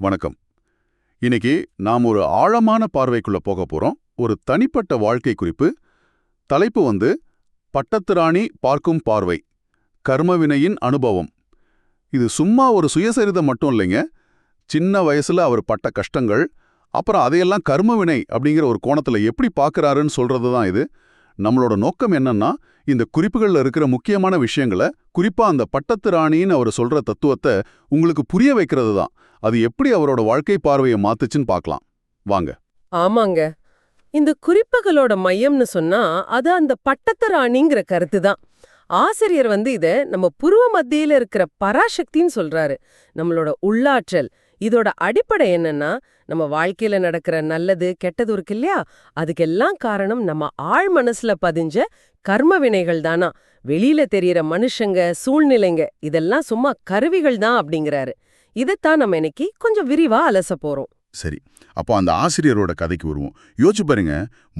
வணக்கம். இன்னைக்கு நாம் ஒரு ஆழமான பார்வைக்குள்ள போக போறோம். ஒரு தனிப்பட்ட வாழ்க்கை குறிப்பு. தலைப்பு வந்து பட்டத்துராணி பார்க்கும் பார்வை கர்மவினையின் அனுபவம். இது சும்மா ஒரு சுயசரிதம் மட்டும் இல்லைங்க. சின்ன வயசுல அவர் பட்ட கஷ்டங்கள் அப்புறம் அதையெல்லாம் கர்மவினை அப்படிங்கிற ஒரு கோணத்துல எப்படி பார்க்கறாருன்னு சொல்றது தான் இது. நம்மளோட நோக்கம் என்னன்னா இந்த குறிப்புகள்ல இருக்கிற முக்கியமான விஷயங்களை குறிப்பா அந்த பட்டத்து ராணின்னு அவர் சொல்ற தத்துவத்தை உங்களுக்கு புரிய வைக்கிறது தான். அது எப்படி அவரோட வாழ்க்கை பார்வையை மாத்துச்சுன்னு பார்க்கலாம். வாங்க. ஆமாங்க. இந்த குறிப்புகளோட மையம்னு சொன்னா அது அந்த பட்டத்து ராணிங்கிற கருத்து தான். ஆசிரியர் வந்து இத நம்ம புருவ மத்தியில இருக்கிற பராசக்தின்னு சொல்றாரு. நம்மளோட உள்ளாற்றல் இதோட அடிப்படை என்னன்னா நம்ம வாழ்க்கையில நடக்கிற நல்லது கெட்டது இருக்கு இல்லையா? அதுக்கெல்லாம் காரணம் நம்ம ஆழ் மனசுல பதிஞ்ச கர்ம வினைகள் தானா? வெளியில தெரியற மனுஷங்க சூழ்நிலைங்க இதெல்லாம் சும்மா கருவிகள் தான் அப்படிங்கிறாரு. இதைத்தான் நம்ம இன்னைக்கு கொஞ்சம் விரிவா அலச போறோம். சரி அப்போ அந்த ஆசிரியரோட கதைக்கு வருவோம். யோசிச்சு பாருங்க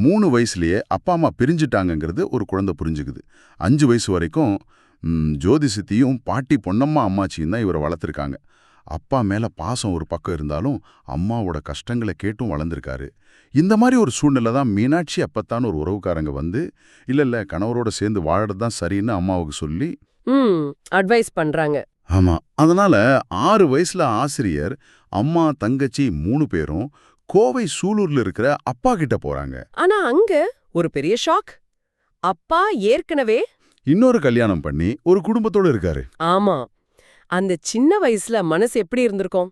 மூணு வயசுலயே அப்பா அம்மா பிரிஞ்சுட்டாங்கங்கிறது ஒரு குழந்தை புரிஞ்சுக்குது. அஞ்சு வயசு வரைக்கும் ஜோதிசத்தியும் ஜோதிசித்தியும் பாட்டி பொன்னம்மா அம்மாச்சியும் தான் இவரை வளர்த்துருக்காங்க. அப்பா மேல பாசம் ஒரு பக்கம் இருந்தாலும் அம்மாவோட கஷ்டங்களை கேட்டும் வளர்ந்துருக்காரு. இந்த மாதிரி ஒரு சூழ்நிலை தான் மீனாட்சி அப்பத்தான் ஒரு உறவுக்காரங்க வந்து இல்ல இல்ல கணவரோட சேர்ந்து வாழறது தான் சரின்னு அம்மாவுக்கு சொல்லி ம் அட்வைஸ் பண்றாங்க. ஆமா. அதனால ஆறு வயசுல ஆசிரியர் அம்மா தங்கச்சி மூணு பேரும் கோவை சூலூர்ல இருக்கிற அப்பா கிட்ட போறாங்க. ஆனா அங்க ஒரு பெரிய ஷாக். அப்பா ஏற்கனவே இன்னொரு கல்யாணம் பண்ணி ஒரு குடும்பத்தோட இருக்காரு. ஆமா. அந்த சின்ன வயசுல மனசு எப்படி இருந்திருக்கும்?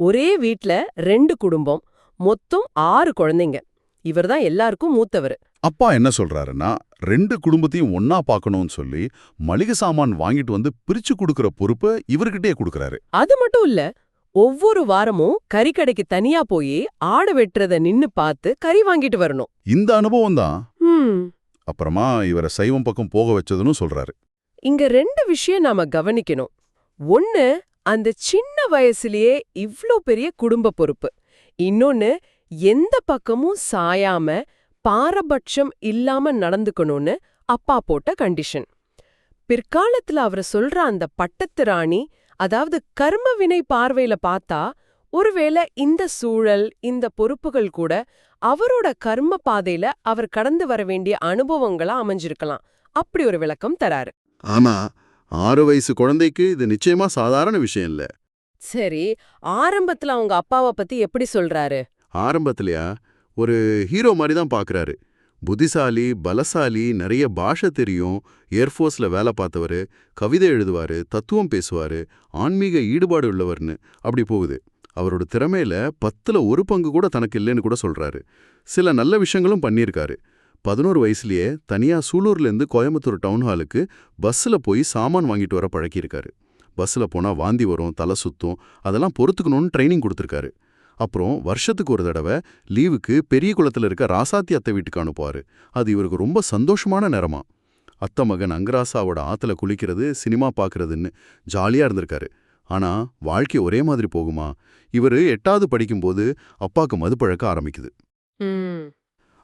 ஒரே வீட்ல ரெண்டு குடும்பம் மொத்தம் ஆறு குழந்தைங்க. இவர்தான் எல்லாருக்கும் மூத்தவர். அப்பா என்ன சொல்றாருன்னா ரெண்டு குடும்பத்தையும் ஒன்னா பார்க்கணும்னு சொல்லி மளிகை சாமான் வாங்கிட்டு வந்து பிரிச்சு கொடுக்கற பொறுப்பை இவர்கிட்டயே கொடுக்கறாரு. அது மட்டும் இல்ல ஒவ்வொரு வாரமும் கறிக்கடைக்கு தனியா போய் ஆடு வெட்டுறத நின்னு பார்த்து கறி வாங்கிட்டு வரணும். இந்த அனுபவம் தான். அப்புறமா இவரை சைவம் பக்கம் போக வச்சதுன்னு சொல்றாரு. இங்க ரெண்டு விஷயம் நாம கவனிக்கணும். ஒன்னு அந்த சின்ன வயசுலயே இவ்ளோ பெரிய குடும்ப பொறுப்பு. இன்னொன்னு எந்த பக்கமும் சாயாம பாரபட்சம் இல்லாம நடந்துக்கணும்னு அப்பா போட்ட கண்டிஷன் பிற்காலத்துல அவர் சொல்ற அந்த பட்டத்து ராணி அதாவது கர்ம வினை பார்வையில பார்த்தா ஒருவேளை இந்த சூழல் இந்த பொறுப்புகள் கூட அவரோட கர்ம பாதையில அவர் கடந்து வர வேண்டிய அனுபவங்களா அமைஞ்சிருக்கலாம். அப்படி ஒரு விளக்கம் தராரு. ஆனா ஆறு வயசு குழந்தைக்கு இது நிச்சயமா சாதாரண விஷயம் இல்ல. சரி ஆரம்பத்துல அவங்க அப்பாவை பத்தி எப்படி சொல்றாரு? ஆரம்பத்திலயா? ஒரு ஹீரோ மாதிரி தான் பார்க்கறாரு புத்திசாலி பலசாலி நிறைய பாஷை தெரியும். ஏர்ஃபோர்ஸ்ல வேலை பார்த்தவர் கவிதை எழுதுவாரு தத்துவம் பேசுவாரு ஆன்மீக ஈடுபாடு உள்ளவர்னு. அப்படி போகுது. அவரோட திறமையில பத்துல ஒரு பங்கு கூட தனக்கு இல்லைன்னு கூட சொல்றாரு. சில நல்ல விஷயங்களும் பண்ணியிருக்காரு. பதினோரு வயசுலயே தனியா சூலூர்லேருந்து கோயம்புத்தூர் டவுன் ஹாலுக்கு பஸ்ஸில் போய் சாமான் வாங்கிட்டு வர பழக்கியிருக்காரு பஸ்ஸில் போனால் வாந்தி வரும் தலை சுத்தும் அதெல்லாம் பொறுத்துக்கணும்னு ட்ரைனிங் கொடுத்துருக்காரு. அப்புறம் வருஷத்துக்கு ஒரு தடவை லீவுக்கு பெரிய குளத்துல இருக்க ராசாத்தி அத்தை வீட்டுக்கு அனுப்புவார். அது இவருக்கு ரொம்ப சந்தோஷமான நேரமா. அத்தை மகன் அங்கராசாவோட ஆத்துல குளிக்கிறது சினிமா பார்க்குறதுன்னு ஜாலியா இருந்திருக்காரு. ஆனா வாழ்க்கை ஒரே மாதிரி போகுமா? இவரு எட்டாவது படிக்கும்போது அப்பாக்கு மது பழக்க ஆரம்பிக்குது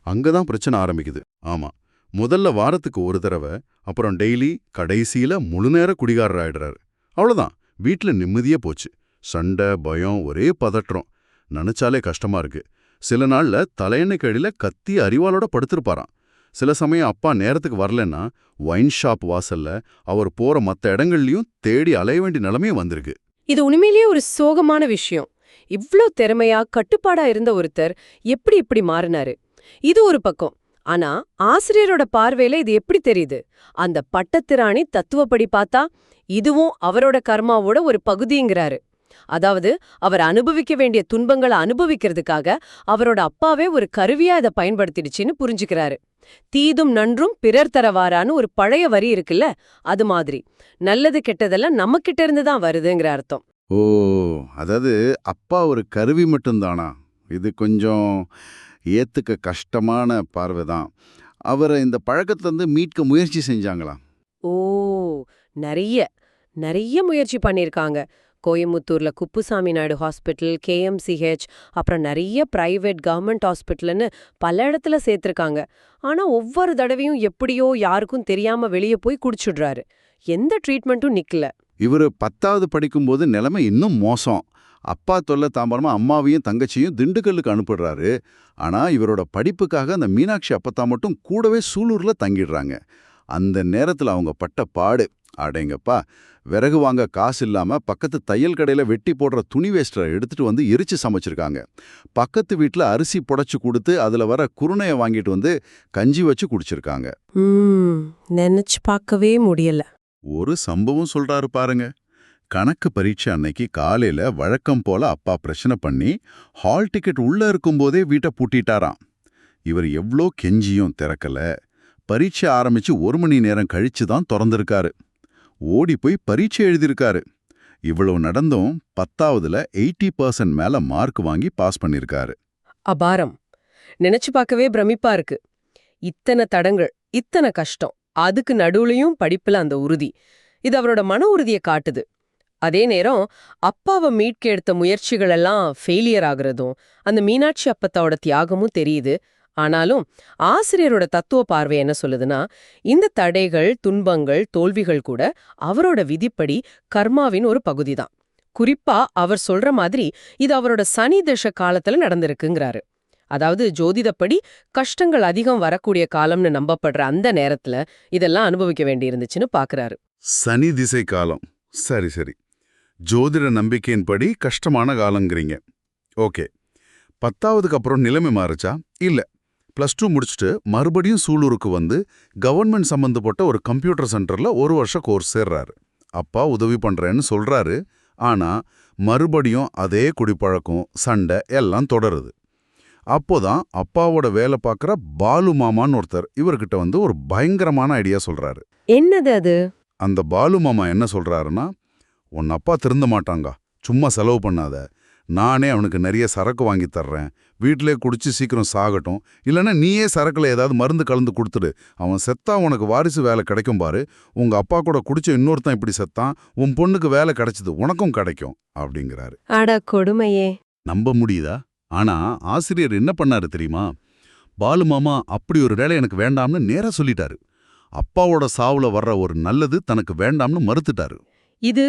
அங்கே தான் பிரச்சனை ஆரம்பிக்குது. ஆமா. முதல்ல வாரத்துக்கு ஒரு தடவை அப்புறம் டெய்லி கடைசில முழு நேர குடிகாரர் ஆயிடுறாரு. அவ்வளோதான் வீட்டில் நிம்மதியே போச்சு. சண்டை பயம் ஒரே பதற்றம். நினச்சாலே கஷ்டமா இருக்கு. சில நாள்ல தலையெண்ணெய் கடியில் கத்தி அறிவாளோட படுத்திருப்பாராம். சில சமயம் அப்பா நேரத்துக்கு வரலன்னா ஒயின் ஷாப் வாசல்ல அவர் போற மத்த இடங்கள்லயும் தேடி அலைய வேண்டிய நிலைமையும் வந்திருக்கு. இது உண்மையிலேயே ஒரு சோகமான விஷயம். இவ்ளோ திறமையா கட்டுப்பாடா இருந்த ஒருத்தர் எப்படி இப்படி மாறினாரு? இது ஒரு பக்கம். ஆனா ஆசிரியரோட பார்வையில இது எப்படி தெரியுது? அந்த பட்டத்திராணி தத்துவப்படி பார்த்தா இதுவும் அவரோட கர்மாவோட ஒரு பகுதிங்கிறாரு. அதாவது அவர் அனுபவிக்க வேண்டிய துன்பங்களை அனுபவிக்கிறதுக்காக அவரோட அப்பாவே ஒரு கருவியா இதை பயன்படுத்திடுச்சுன்னு புரிஞ்சுக்கிறாரு. தீதும் நன்றும் பிறர் தரவாரான்னு ஒரு பழைய வரி இருக்குல்ல அது மாதிரி. நல்லது கெட்டதெல்லாம் நம்ம கிட்ட இருந்து தான் வருதுங்கிற அர்த்தம். ஓ அதாவது அப்பா ஒரு கருவி மட்டும்தானா? இது கொஞ்சம் ஏத்துக்க கஷ்டமான பார்வை தான். அவரை இந்த பழக்கத்திலேருந்து மீட்க முயற்சி செஞ்சாங்களா? ஓ நிறைய நிறைய முயற்சி பண்ணிருக்காங்க கோயம்புத்தூர்ல குப்புசாமி நாயுடு ஹாஸ்பிட்டல் கேஎம்சிஹெச் அப்புறம் நிறைய பிரைவேட் கவர்மெண்ட் ஹாஸ்பிட்டல்னு பல இடத்துல சேர்த்திருக்காங்க. ஆனா ஒவ்வொரு தடவையும் எப்படியோ யாருக்கும் தெரியாம வெளியே போய் குடிச்சுடுறாரு. எந்த ட்ரீட்மெண்ட்டும் நிக்கல. இவர் பத்தாவது படிக்கும்போது நிலைமை இன்னும் மோசம். அப்பா தொல்லை தாம்பரமா அம்மாவையும் தங்கச்சியும் திண்டுக்கல்லுக்கு அனுப்பிடுறாரு. ஆனா இவரோட படிப்புக்காக அந்த மீனாட்சி அப்பத்தா மட்டும் கூடவே சூலூர்ல தங்கிடுறாங்க. அந்த நேரத்துல அவங்க பட்ட பாடு அடேங்கப்பா விறகு வாங்க காசு இல்லாம பக்கத்து தையல் கடையில வெட்டி போடுற துணி வேஸ்டரை எடுத்துட்டு வந்து எரிச்சு சமைச்சிருக்காங்க. பக்கத்து வீட்ல அரிசி புடைச்சு கொடுத்து அதுல வர குருணையை வாங்கிட்டு வந்து கஞ்சி வச்சு குடிச்சிருக்காங்க. நினைச்சு பார்க்கவே முடியல. ஒரு சம்பவம் சொல்றாரு பாருங்க. கணக்கு பரீட்சை அன்னைக்கு காலையில வழக்கம் போல அப்பா பிரச்சனை பண்ணி ஹால் டிக்கெட் உள்ள இருக்கும்போதே வீட்டை பூட்டிட்டாராம். இவர் எவ்ளோ கெஞ்சியும் திறக்கல. பரீட்சை ஆரம்பிச்சு ஒரு மணி நேரம் கழிச்சு தான் திறந்திருக்காரு. ஓடி போய் பரீட்சை எழுதியிருக்காரு. இவ்வளவு நடந்தும் பத்தாவதுல எயிட்டி பர்சன்ட் மேல மார்க் வாங்கி பாஸ் பண்ணிருக்காரு அபாரம். நினைச்சு பார்க்கவே பிரமிப்பா இருக்கு. இத்தனை தடங்கள் இத்தனை கஷ்டம். அதுக்கு நடுவுலயும் படிப்புல அந்த உறுதி. இது அவரோட மன உறுதியை காட்டுது. அதே நேரம் அப்பாவை மீட்க எடுத்த முயற்சிகள் எல்லாம் ஃபெயிலியர் ஆகுறதும் அந்த மீனாட்சி அப்பத்தாவோட தியாகமும் தெரியுது. ஆனாலும் ஆசிரியரோட தத்துவ பார்வை என்ன சொல்லுதுன்னா இந்த தடைகள் துன்பங்கள் தோல்விகள் கூட அவரோட விதிப்படி கர்மாவின் ஒரு பகுதிதான். குறிப்பா அவர் சொல்ற மாதிரி இது அவரோட சனி தச காலத்துல நடந்திருக்குங்கிறாரு. அதாவது ஜோதிடப்படி கஷ்டங்கள் அதிகம் வரக்கூடிய காலம்னு நம்பப்படுற அந்த நேரத்துல இதெல்லாம் அனுபவிக்க வேண்டியிருந்துச்சுன்னு பாக்குறாரு. சனி திசை காலம். சரி சரி. ஜோதிட நம்பிக்கையின்படி கஷ்டமான காலங்கிறீங்க ஓகே. பத்தாவதுக்கு அப்புறம் நிலைமை மாறுச்சா? இல்ல. ப்ளஸ் டூ முடிச்சுட்டு மறுபடியும் சூலூருக்கு வந்து கவர்மெண்ட் சம்பந்தப்பட்ட ஒரு கம்ப்யூட்டர் சென்டர்ல ஒரு வருஷம் கோர்ஸ் சேர்றாரு. அப்பா உதவி பண்றேன்னு சொல்றாரு. ஆனா மறுபடியும் அதே குடிப்பழக்கம் சண்டை எல்லாம் தொடருது. அப்போதான் அப்பாவோட வேலை பார்க்குற பாலு மாமான்னு ஒருத்தர் இவர்கிட்ட வந்து ஒரு பயங்கரமான ஐடியா சொல்றாரு. என்னது அது? அந்த பாலு மாமா என்ன சொல்றாருன்னா உன் அப்பா திருந்த மாட்டாங்க. சும்மா செலவு பண்ணாத. நானே அவனுக்கு நிறைய சரக்கு வாங்கி தர்றேன். வீட்டிலே குடிச்சு சீக்கிரம் சாகட்டும். இல்லைன்னா நீயே சரக்குல ஏதாவது மருந்து கலந்து கொடுத்துடு. அவன் செத்தா உனக்கு வாரிசு வேலை கிடைக்கும் பாரு. உங்க அப்பா கூட குடிச்ச இன்னொருத்தன் இப்படி செத்தான். உன் பொண்ணுக்கு வேலை கிடைச்சது உனக்கும் கிடைக்கும் அப்படிங்கிறாரு. அட கொடுமையே. நம்ப முடியுதா? ஆனா ஆசிரியர் என்ன பண்ணாரு தெரியுமா? பாலு மாமா அப்படி ஒரு வேலை எனக்கு வேண்டாம்னு நேரா சொல்லிட்டாரு. அப்பாவோட சாவுல வர்ற ஒரு நல்லது தனக்கு வேண்டாம்னு மறுத்துட்டாரு. இது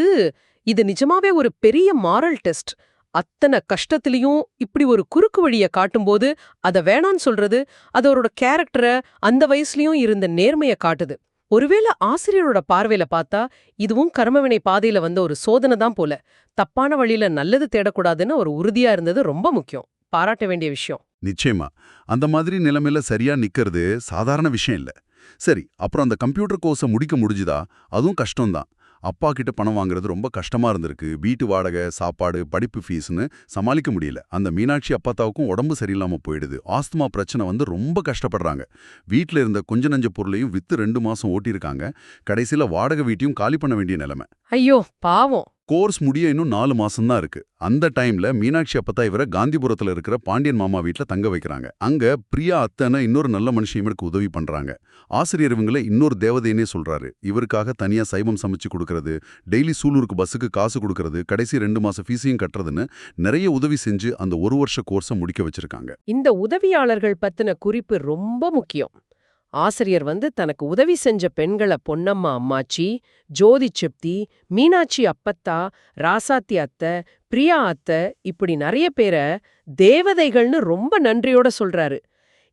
இது நிஜமாவே ஒரு பெரிய மாரல் டெஸ்ட் அத்தனை கஷ்டத்திலையும் இப்படி ஒரு குறுக்கு வழிய காட்டும்போது அத வேணான்னு சொல்றது அது அவரோட கேரக்டரை அந்த வயசுலயும் இருந்த நேர்மைய காட்டுது. ஒருவேளை ஆசிரியரோட பார்வையில பார்த்தா இதுவும் கர்மவினை பாதையில வந்த ஒரு சோதனை தான் போல. தப்பான வழியில நல்லது தேடக்கூடாதுன்னு ஒரு உறுதியா இருந்தது ரொம்ப முக்கியம். பாராட்ட வேண்டிய விஷயம். நிச்சயமா. அந்த மாதிரி நிலைமையில சரியா நிக்கிறது சாதாரண விஷயம் இல்ல. சரி அப்புறம் அந்த கம்ப்யூட்டர் கோர்ஸை முடிக்க முடிஞ்சுதா? அதுவும் கஷ்டம்தான். அப்பா கிட்ட பணம் வாங்குறது ரொம்ப கஷ்டமா இருந்திருக்கு. வீட்டு வாடகை சாப்பாடு படிப்பு ஃபீஸ்னு சமாளிக்க முடியல. அந்த மீனாட்சி அப்பாத்தாவுக்கும் உடம்பு சரியில்லாம போயிடுது. ஆஸ்துமா பிரச்சனை வந்து ரொம்ப கஷ்டப்படுறாங்க. வீட்ல இருந்த கொஞ்ச நஞ்ச பொருளையும் வித்து ரெண்டு மாசம் ஓட்டியிருக்காங்க. கடைசியில வாடகை வீட்டையும் காலி பண்ண வேண்டிய நிலைமை. ஐயோ பாவம். கோர்ஸ் முடிய இன்னும் நாலு மாசம்தான் இருக்கு. அந்த டைம்ல மீனாட்சி அப்பத்தா இவரை காந்திபுரத்துல இருக்கிற பாண்டியன் மாமா வீட்ல தங்க வைக்கிறாங்க. அங்க பிரியா அத்தனை இன்னொரு நல்ல மனுஷன் இவருக்கு உதவி பண்றாங்க. ஆசிரியர் இவங்களை இன்னொரு தேவதைன்னே சொல்றாரு. இவருக்காக தனியா சைவம் சமைச்சு கொடுக்கறது டெய்லி சூலூருக்கு பஸ்ஸுக்கு காசு கொடுக்கறது கடைசி ரெண்டு மாசம் ஃபீஸையும் கட்டுறதுன்னு நிறைய உதவி செஞ்சு அந்த ஒரு வருஷ கோர்ஸை முடிக்க வச்சிருக்காங்க. இந்த உதவியாளர்கள் பத்தின குறிப்பு ரொம்ப முக்கியம். ஆசிரியர் வந்து தனக்கு உதவி செஞ்ச பெண்களை பொன்னம்மா அம்மாச்சி ஜோதி செப்தி மீனாட்சி அப்பத்தா ராசாத்தி அத்தை பிரியா அத்தை இப்படி நிறைய பேரை தேவதைகள்னு ரொம்ப நன்றியோட சொல்றாரு.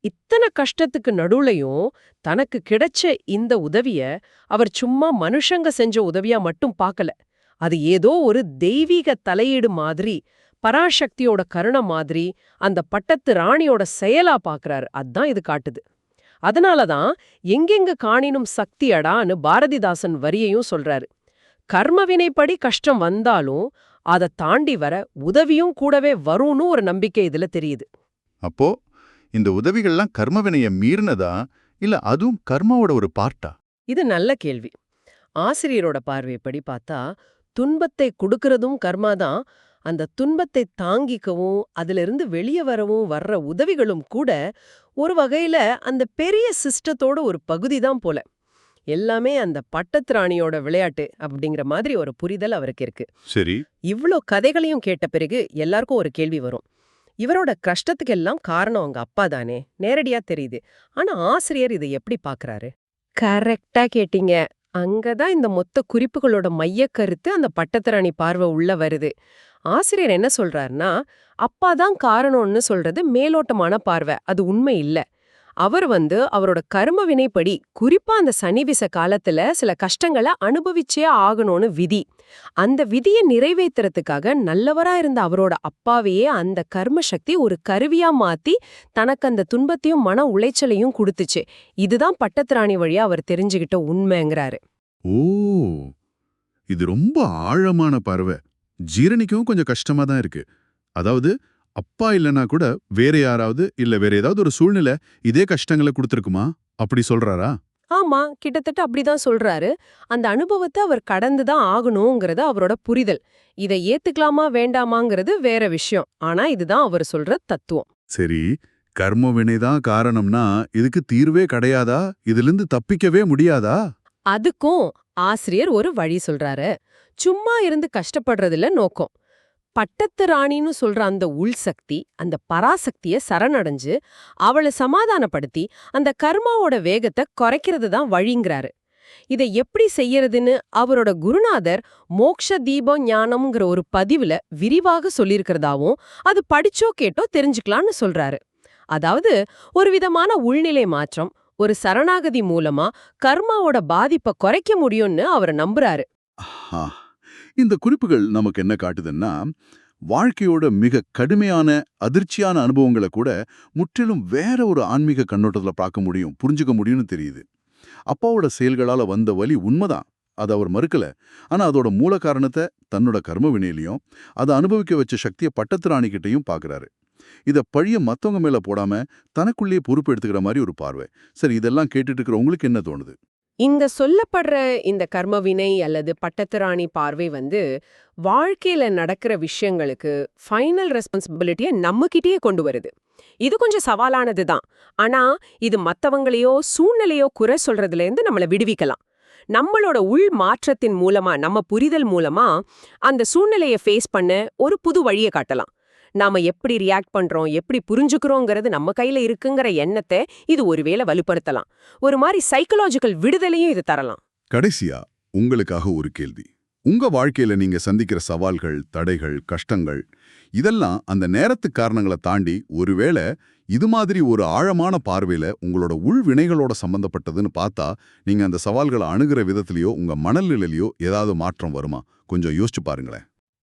இத்தனை கஷ்டத்துக்கு நடுவுலயும் தனக்கு கிடைச்ச இந்த உதவிய அவர் சும்மா மனுஷங்க செஞ்ச உதவியா மட்டும் பார்க்கல அது ஏதோ ஒரு தெய்வீக தலையீடு மாதிரி பராசக்தியோட கருணை மாதிரி அந்த பட்டத்து ராணியோட செயலா பார்க்கறாரு அதான் இது காட்டுது. அதனாலதான் எங்கெங்க காணினும் சக்தி அடான்னு பாரதிதாசன் வரியையும் சொல்றாரு. கர்மவினைப்படி கஷ்டம் வந்தாலும் அதை தாண்டி வர உதவியும் கூடவே வரும்னு ஒரு நம்பிக்கை இதுல தெரியுது. அப்போ இந்த உதவிகள்லாம் கர்மவினைய மீறினதா இல்ல அதுவும் கர்மாவோட ஒரு பார்ட்டா? இது நல்ல கேள்வி. ஆசிரியரோட பார்வைப்படி பார்த்தா துன்பத்தை கொடுக்கறதும் கர்மாதான் அந்த துன்பத்தை தாங்கிக்கவும் அதிலிருந்து வெளியே வரவும் வர்ற உதவிகளும் கூட ஒரு வகையில அந்த பெரிய சிஸ்டத்தோட ஒரு பகுதி தான் போல. எல்லாமே அந்த பட்டத்திராணியோட விளையாட்டு அப்படிங்கிற மாதிரி ஒரு புரிதல் அவருக்கு இருக்கு. சரி. இவ்ளோ கதைகளையும் கேட்ட பிறகு எல்லாருக்கும் ஒரு கேள்வி வரும். இவரோட கஷ்டத்துக்கெல்லாம் காரணம் அவங்க அப்பா தானே? நேரடியா தெரியுது. ஆனா ஆசிரியர் இதை எப்படி பாக்குறாரு? கரெக்டா கேட்டீங்க. அங்கதான் இந்த மொத்த குறிப்புகளோட மையக் கருத்து அந்த பட்டத்திராணி பார்வை உள்ள வருது. ஆசிரியர் என்ன சொல்றாருன்னா அப்பா தான் காரணம்னு சொல்றது மேலோட்டமான பார்வை. அது உண்மை இல்ல. அவர் வந்து அவரோட கர்ம வினைப்படி குறிப்பா அந்த சனிவிச காலத்துல சில கஷ்டங்களை அனுபவிச்சே ஆகணும்னு விதி. அந்த விதியை நிறைவேத்துறதுக்காக நல்லவரா இருந்த அவரோட அப்பாவையே அந்த கர்ம சக்தி ஒரு கருவியா மாத்தி தனக்கு அந்த துன்பத்தையும் மன உளைச்சலையும் கொடுத்துச்சு. இதுதான் பட்டத்திராணி வழியா அவர் தெரிஞ்சுகிட்ட உண்மைங்கிறாரு. ஓ! இது ரொம்ப ஆழமான பார்வை ஜீரணிக்கவும் கொஞ்சம் கஷ்டமா தான் இருக்கு. அதாவது அப்பா இல்லனா கூட வேற யாராவது இல்ல வேற ஏதாவது ஒரு சூழ்நிலை இதே கஷ்டங்களை கொடுத்துருக்குமா? அப்படி சொல்றாரா? ஆமா கிட்டத்தட்ட அப்படிதான் சொல்றாரு. அந்த அனுபவத்தை அவர் கடந்து தான் ஆகணுங்கிறது அவரோட புரிதல். இதை ஏத்துக்கலாமா வேண்டாமாங்கிறது வேற விஷயம். ஆனா இதுதான் அவர் சொல்ற தத்துவம். சரி கர்ம வினைதான் காரணம்னா இதுக்கு தீர்வே கிடையாதா? இதிலிருந்து தப்பிக்கவே முடியாதா? அதுக்கும் ஆசிரியர் ஒரு வழி சொல்றாரு. சும்மா இருந்து கஷ்டப்படுறதுல நோக்கம். பட்டத்து ராணின்னு சொல்ற அந்த உள் சக்தி அந்த பராசக்திய சரணடைஞ்சு அவளை சமாதானப்படுத்தி அந்த கர்மாவோட வேகத்தை குறைக்கிறது தான் வழிங்கிறாரு. இதை எப்படி செய்யறதுன்னு அவரோட குருநாதர் மோக்ஷ தீபம் ஞானம்ங்கிற ஒரு பதிவுல விரிவாக சொல்லியிருக்கிறதாவும் அது படிச்சோ கேட்டோ தெரிஞ்சுக்கலாம்னு சொல்றாரு. அதாவது ஒரு விதமான உள்நிலை மாற்றம் ஒரு சரணாகதி மூலமா கர்மாவோட பாதிப்பை குறைக்க முடியும்னு அவர் நம்புறாரு. இந்த குறிப்புகள் நமக்கு என்ன காட்டுதுன்னா வாழ்க்கையோட மிக கடுமையான அதிர்ச்சியான அனுபவங்களை கூட முற்றிலும் வேற ஒரு ஆன்மீக கண்ணோட்டத்துல பார்க்க முடியும் புரிஞ்சுக்க முடியும்னு தெரியுது. அப்பாவோட செயல்களால வந்த வலி உண்மைதான். அதை அவர் மறுக்கல. ஆனா அதோட மூல காரணத்தை தன்னோட கர்ம வினையிலையும் அதை அனுபவிக்க வச்ச சக்தியை பட்டத்து பார்க்குறாரு இதை இத பழிய மத்தவங்க மேல போடாம தனக்குள்ளேயே பொறுப்பு எடுத்துக்கிற மாதிரி ஒரு பார்வை. சரி இதெல்லாம் கேட்டுட்டு இருக்கிற உங்களுக்கு என்ன தோணுது? இந்த சொல்லப்படுற இந்த கர்மவினை அல்லது பட்டத்திராணி பார்வை வந்து வாழ்க்கையில நடக்கிற விஷயங்களுக்கு ஃபைனல் ரெஸ்பான்சிபிலிட்டியை நம்மகிட்டயே கொண்டு வருது. இது கொஞ்சம் சவாலானது தான். ஆனா இது மத்தவங்களையோ சூழ்நிலையோ குறை சொல்றதுல இருந்து நம்மள விடுவிக்கலாம். நம்மளோட உள் மாற்றத்தின் மூலமா நம்ம புரிதல் மூலமா அந்த சூழ்நிலையை ஃபேஸ் பண்ண ஒரு புது வழியை காட்டலாம். நாம எப்படி ரியாக்ட் பண்றோம் எப்படி புரிஞ்சுக்கிறோங்கிறது நம்ம கையில இருக்குங்கிற எண்ணத்தை இது ஒருவேளை வலுப்படுத்தலாம். ஒரு மாதிரி சைக்கலாஜிக்கல் விடுதலையும் இது தரலாம். கடைசியா உங்களுக்காக ஒரு கேள்வி. உங்க வாழ்க்கையில நீங்க சந்திக்கிற சவால்கள் தடைகள் கஷ்டங்கள் இதெல்லாம் அந்த நேரத்து காரணங்களை தாண்டி ஒருவேளை இது மாதிரி ஒரு ஆழமான பார்வையில உங்களோட உள் வினைகளோட சம்பந்தப்பட்டதுன்னு பார்த்தா நீங்க அந்த சவால்களை அணுகிற விதத்திலேயோ உங்க மனநிலையிலயோ ஏதாவது மாற்றம் வருமா? கொஞ்சம் யோசிச்சு பாருங்களேன்.